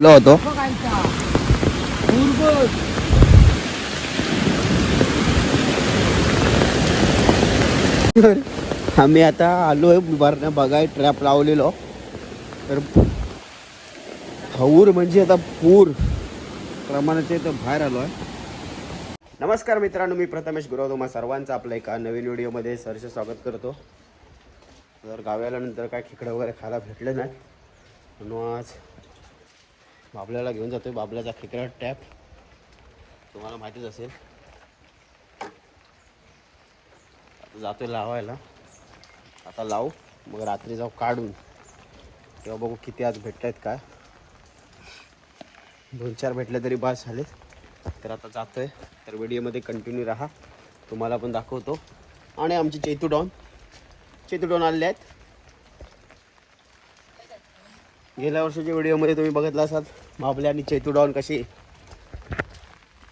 होतो. आम्ही आता आलो आहे उभारण्या बघाय ट्रॅप लावलेलो. तर हौर म्हणजे आता पूर. प्रमाणाचे तर बाहेर आलो आहे नमस्कार मित्रांनो मी प्रथमेश गुरव तुम्हा सर्वांचं आपलं एका नवीन व्हिडिओमध्ये सरस स्वागत करतो. तर गावी आल्यानंतर काय खेकडं वगैरे खायला भेटलं नाही म्हणून आज बाबल्याला घेऊन जातोय. बाबल्याचा खेकडा टॅप. तुम्हाला माहितीच असेल. आता जातोय लावायला. आता लावू. मग रात्री जाऊ काढून. तेव्हा बघू किती आज भेटत आहेत काय. दोन चार भेटले तरी बास झालेत. तर आता जातोय. तर व्हिडिओमध्ये कंटिन्यू राहा. तुम्हाला पण दाखवतो. आणि आमचे चेतू डॉन. चेतू डॉन आलेले आहेत गेल्या वर्षीच्या व्हिडिओमध्ये तुम्ही बघितला असाल मापले आणि चेतू डॉन कशी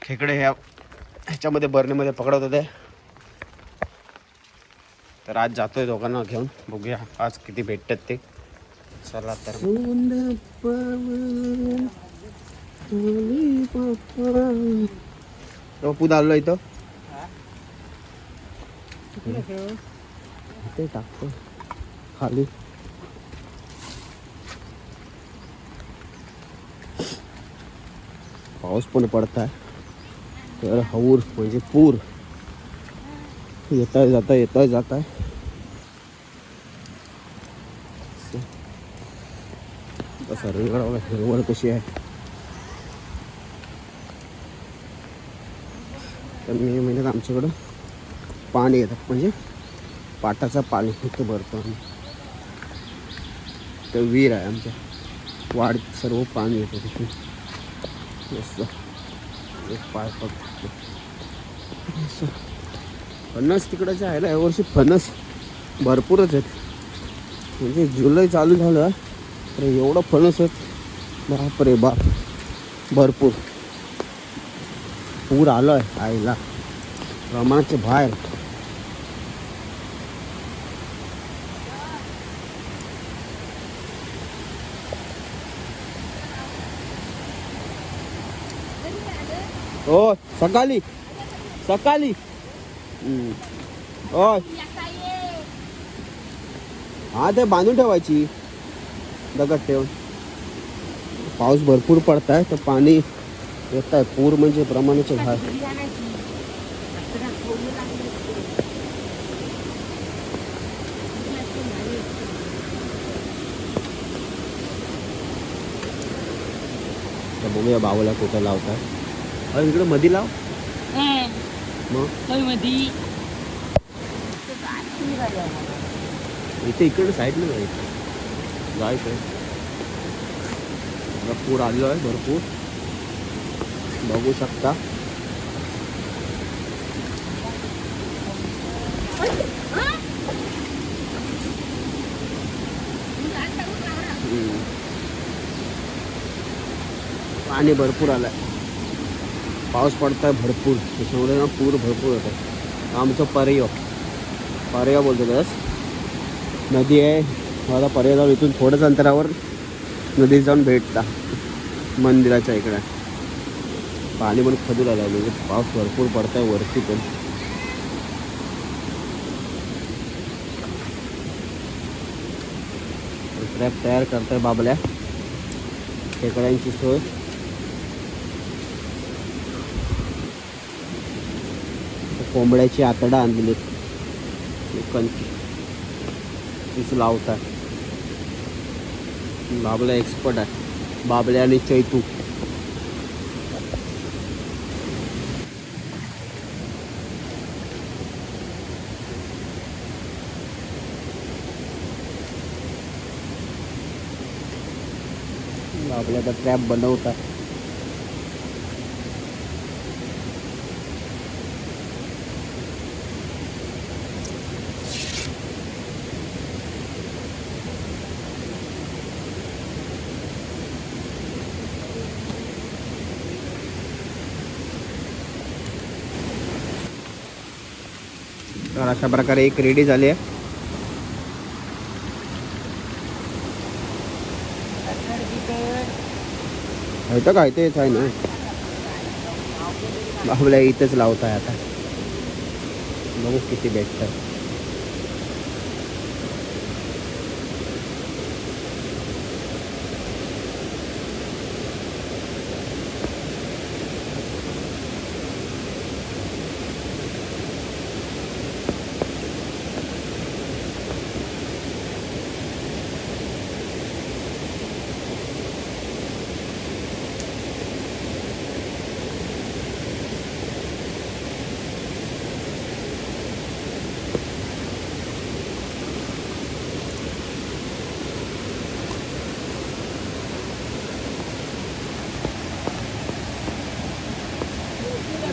खेकडे ह्या ह्याच्यामध्ये बर्नीमध्ये पकडत होते. तर आज जातोय दोघांना घेऊन. बघूया आज किती भेटतात ते. चला तर पू आलो इथं. ते टाकतो. खाली. पाऊस पण पडत आहे तर हऊर म्हणजे पूर. येताय जाताय येताय जाताय. सर्वीकडे हिरवळ कशी आहे? तर मे महिन्यात आमच्याकडं पाणी येतं म्हणजे पाटाचं पाणी इथं भरतो आम्ही. तर विहीर आहे आमच्या. वाढ सर्व पाणी येतं तिथे. मस्त एक पाय पडतो फणस तिकडच्या आहे ना यावर्षी फणस भरपूरच आहेत. म्हणजे जुलै चालू झालं तर एवढं फणस आहेत. बाप रे बाप. भरपूर. पूर आलो आहे आईला. प्रमाणाच्या बाहेर. हो सकाळी. सकाळी. हम्म. होय हा ते बांधून ठेवायची. दगड ठेवून. पाऊस भरपूर पडत आहे तर पाणी येत आहे पूर म्हणजे प्रमाणाचे बाहेर तर बघूया बाबूला कुठं लावताय अरे इकडे मधी लाव. मग? इथे इकडे साईडला जायचं जायचं आहे पूर आलेलो आहे भरपूर. बघू शकता. पाणी भरपूर आलंय. पाऊस पडताय भरपूर त्याच्यामुळे ना पूर भरपूर होत आहे आमचं पर्य. पर्या बोलतो बस नदी आहे. मला पर्या जाऊन इथून थोड्याच अंतरावर नदीत जाऊन भेटता. मंदिराच्या इकडे. पाणी पण खदूर आलं म्हणजे पाऊस भरपूर पडताय वरती पण. ट्रॅप तयार करताय बाबल्या. खेकड्यांची सोय. कोंबड्याची आतडा आणलेली कंची तीच लावतात. बाबला एक्सपर्ट आहे. बाबल्या आणि चैतू. बाबल्याचा ट्रॅप बनवतात. तर अशा प्रकारे एक रेडी झाली आहे. इथं काय तेच आहे ना. आपल्या इथंच लावताय आता. बघू किती भेटतं.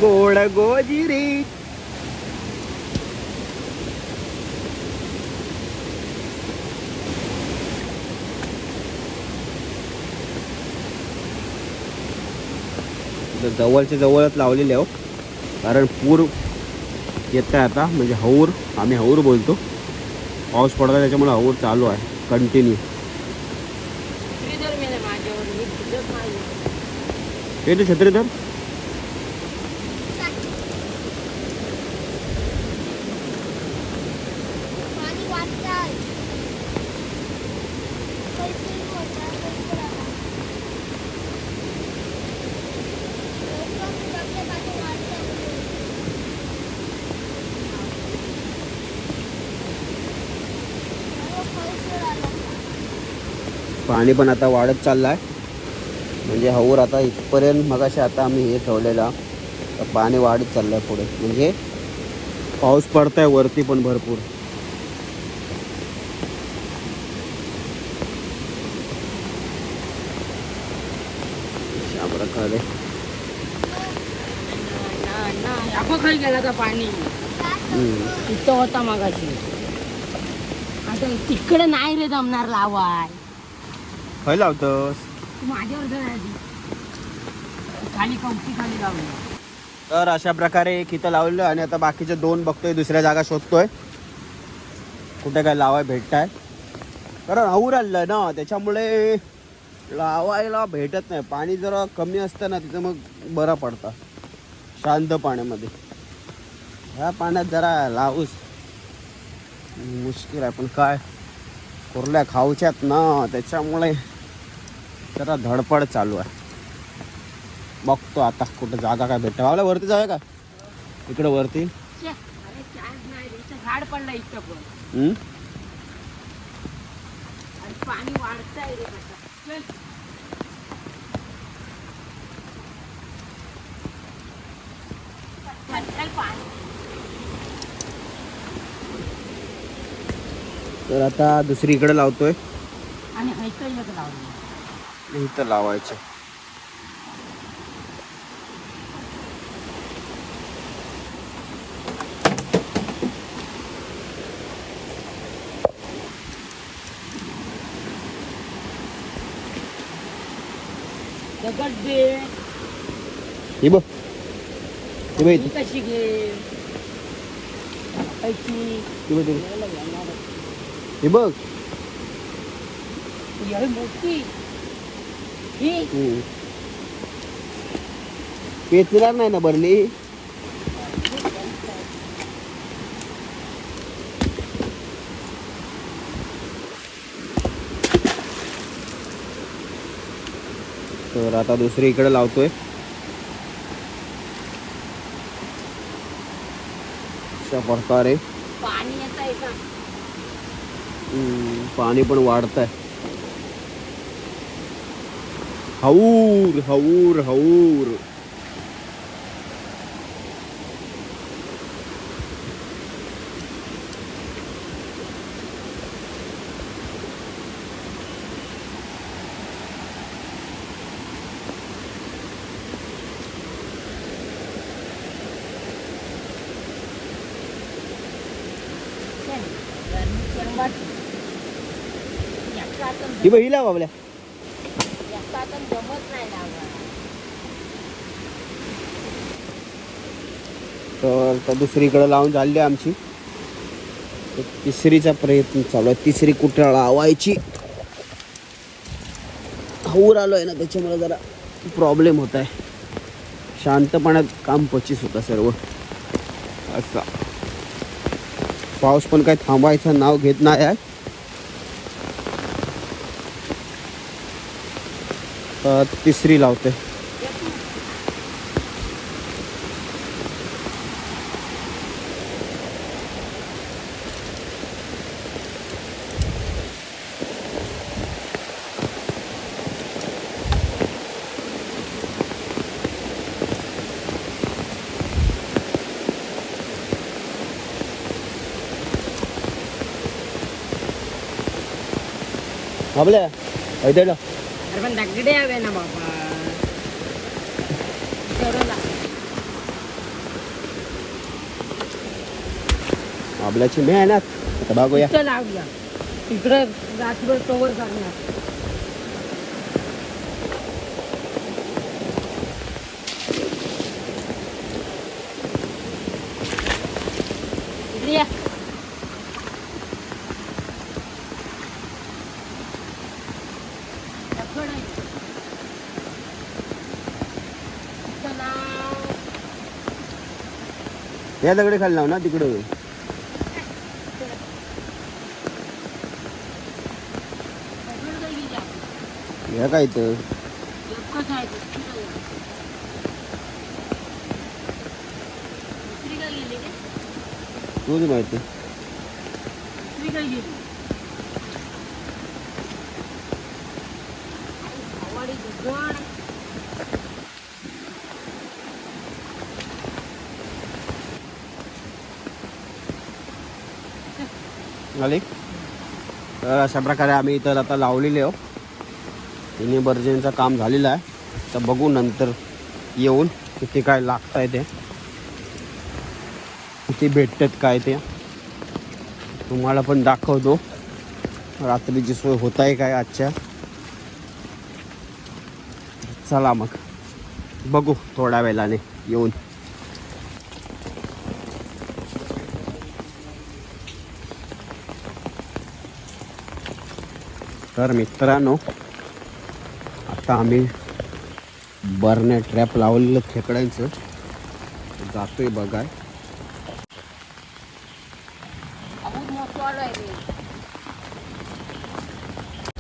गोड गोजिरी जवळच्या जवळच लावलेले हो कारण पूर येत आहे आता म्हणजे हौर आम्ही हौर बोलतो. पाऊस पडला त्याच्यामुळे हौर चालू आहे कंटिन्यू श्रीधर मेले माझ्यावर मी तुझंच नाही हे ते छत्री तर पाणी वाटतंय. पैसे होतात, पैसे राहतात. लोकं सगळे पाणी वाटतंय. सर्व पैसे राहतात. पाणी पण आता वाढत चाललं आहे म्हणजे हौर आता इथपर्यंत मगाशी आता आम्ही हे ठेवलेला तर पाणी वाढत चाललं आहे पुढे. म्हणजे पाऊस पडत आहे वरती पण भरपूर. अशा प्रकारे. आपण खाली गेला का पाणी. तिथं होता मगाशी. आता तिकडे नाही रे जमणार लावाय. लावतोस? तू माझ्यावर जर आली. खाली कवची खाली लावली. तर अशा प्रकारे एक इथं लावलं आणि आता बाकीचे दोन बघतोय दुसऱ्या जागा शोधतोय. कुठे काय लावाय भेटताय. कारण आऊर आलं ना त्याच्यामुळे लावायला भेटत नाही. पाणी जरा कमी असतं ना तिथं मग बरं पडतं. शांत पाण्यामध्ये. ह्या पाण्यात जरा लावूस मुश्किल आहे पण काय? कुर्ल्या खाऊच्यात ना त्याच्यामुळे जरा धडपड चालू आहे. बघतो आता कुठं जागा काय भेटतं. आपल्या वरती जाऊया का? इकडं वरती. झाड पडलं इथं पण. वाढतंय रे तर आता दुसरी इकडे लावतोय. आणि इथं लावायचं. ही बघ. ही बघ. कशी घे. ही बघ, मोठी. ही. पेचणार नाही ना भरली? तर आता दुसरी इकडे लावतोय. अशा प्रकारे. पाणी पण वाढत आहे हऊर हऊर हऊर चल, गरमी करंबाट. एका हातानं ही बघ ही लाव आपल्या एका हातानं जमत नाही लावा आता दुसरीकडं लावून झाली आमची. तिसरीचा प्रयत्न चालू आहे. तिसरी कुठं लावायची? हऊर आलोय ना त्याच्यामुळे जरा प्रॉब्लेम होत आहे. शांतपणात काम पचीस होता सर्व. असा. पाऊस पण काय थांबायचं नाव घेत नाही आहे. तिसरी लावते. आपल्या ऐकायला अरे पण दगडे हवे ना बाबा तेवढं ला- आपल्याची मेहनत आता बघूया इथं लावूया तिकडे रात्रभर कवर करणार या दगडे खाली लाव ना तिकडं. काय या काय इथं? एकच माहिती. काय तर अशा प्रकारे आम्ही इथं आता लावलेले आहो तिन्ही बर्जेंचं काम झालेलं आहे. तर बघू नंतर येऊन किती काय लागत आहे ते. किती भेटतात काय ते. तुम्हाला पण दाखवतो. रात्रीची सोय होत आहे काय आजच्या? चला मग. बघू थोड्या वेळाने येऊन. तर मित्रांनो. आता आम्ही बरण्या ट्रॅप लावलेलं खेकड्यांचं. जातोय बघाय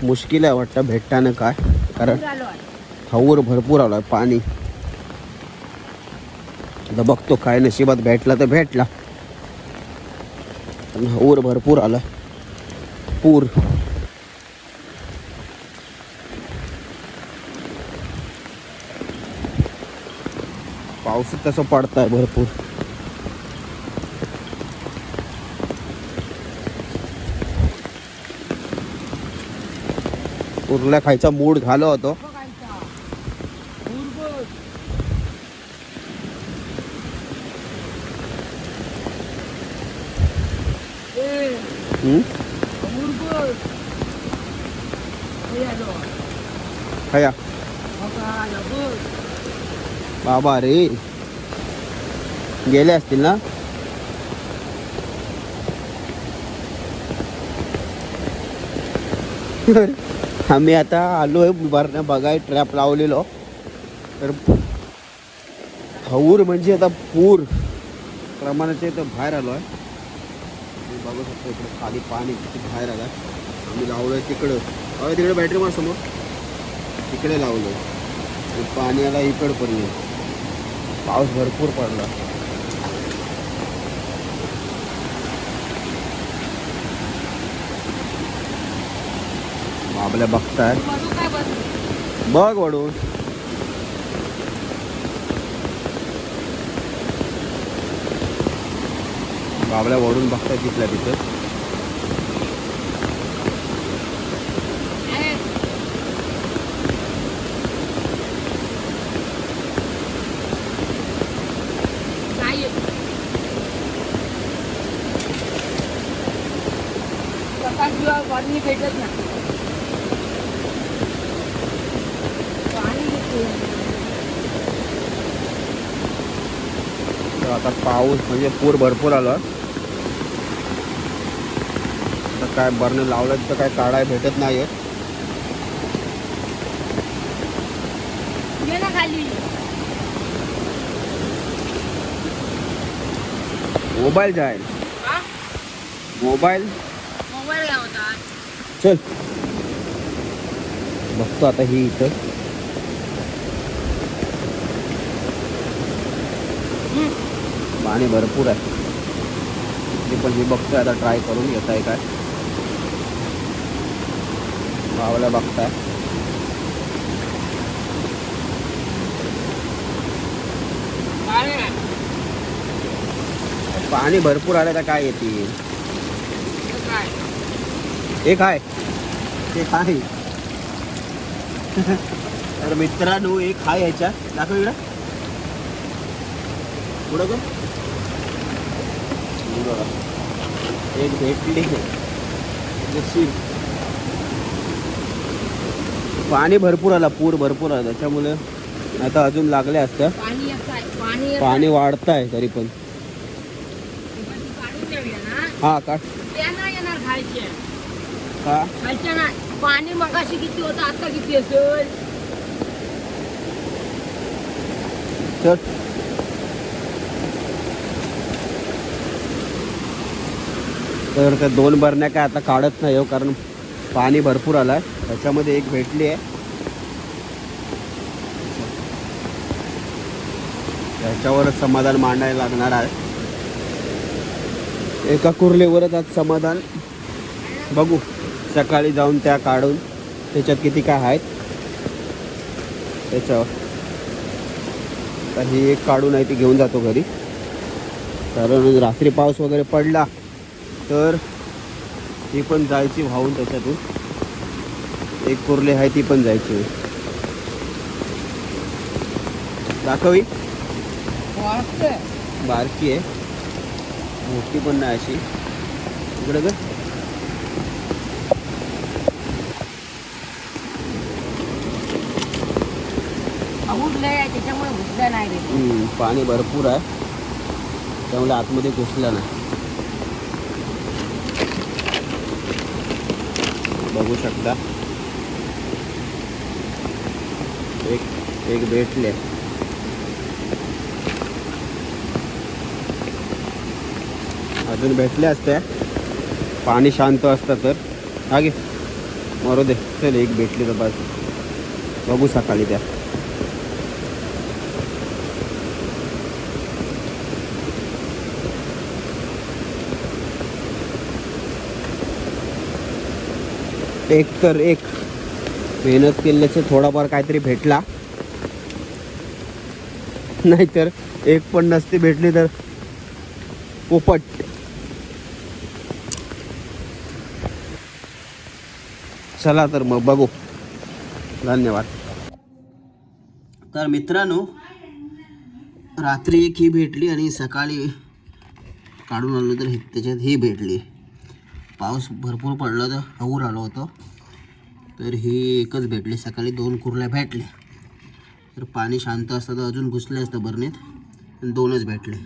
मुश्किल आहे वाटतं भेटताना काय? कारण हौर भरपूर आला पाणी. आता बघतो काय नशिबात भेटला तर भेटला. हौर भरपूर आला पूर. पाऊस तसं पडताय भरपूर. उरल्या खायचा मूड झालो होतो. बघायचा. बाबा रे. गेले असतील ना? आम्ही आता आलो आहे भरण्या बघाय ट्रॅप लावलेलो. तर हौर म्हणजे आता पूर. प्रमाणाच्या इथं बाहेर आलो आहे तुम्ही बघू शकतो इकडे खाली पाणी किती बाहेर आलं आम्ही आहे तिकडं. अरे तिकडे बॅटरी मार समोर तिकडे लावलो आणि पाणी आला आहे पाऊस भरपूर पडला. बाबल्या बघताय बघ. बघ वडून बाबल्या वडून बघताय तिथल्या तिथं. नाही भेटत नाही. आता पाऊस म्हणजे पूर भरपूर आला. आता काय बरणं लावलं तर काय काढाय भेटत नाही खाली. मोबाईल जाईल? मोबाईल? चल. बघतो आता ही इथं. पाणी भरपूर आहे. मी पण हे बघतोय आता ट्राय करून येत आहे काय. भावाला बघताय पाणी नाही. पाणी भरपूर आलं तर काय हे काय? एक आहे एक आहे तर मित्रांनो एक आहे ह्याच्या दाखव इकडं. पुढं गं. एक भेटली. पाणी भरपूर आला पूर भरपूर आला. त्याच्यामुळे आता अजून लागले असतं. पाणी येत आहे येत तरी पण. हा का? त्या नाही येणार खायचे का खायच्या नाही. पाणी मगाशी किती होतं आता किती असेल? चल. तर त्या दोन बरण्या काय आता काढत नाही हो कारण पाणी भरपूर आलाय. त्याच्यामध्ये एक भेटली आहे. त्याच्यावरच समाधान मांडायला लागणार आहे. एका कुर्लेवरच आज समाधान. बघू सकाळी जाऊन त्या काढून त्याच्यात किती काय आहेत. त्याच्यावर. तर ही एक काढून आहे ती घेऊन जातो घरी. कारण रात्री पाऊस वगैरे पडला तर ती पण जायची वाहून त्याच्यातून. एक कुर्ली आहे ती पण जायची. दाखवी बारकी आहे. मोठी पण नाही अशी. इकडे ग त्याच्यामुळे घुसलं नाही पाणी भरपूर आहे. त्यामुळे आतमध्ये घुसलं नाही. बघू शकता. एक एक भेटले. अजून भेटले असते. पाणी शांत असतं तर. हा गे मरू दे. चल एक भेटली तर बस. बघू सकाळी त्या. एक तर एक. मेहनत केल्याचे थोडाफार काहीतरी भेटला. नाहीतर एक पण नसती भेटली तर. पोपट चला तर मग बघू. धन्यवाद. तर मित्रांनो रात्री एक ही भेटली आणि सकाळी काढून आलो तर त्याच्यात ही भेटली. पाऊस भरपूर पडला तर हवूर आलो होतो. तर ही एकच भेटली. सकाळी दोन कुर्ल्या भेटल्या. तर पाणी शांत असतं तर अजून घुसले असतं बरणीत. आणि दोनच भेटले.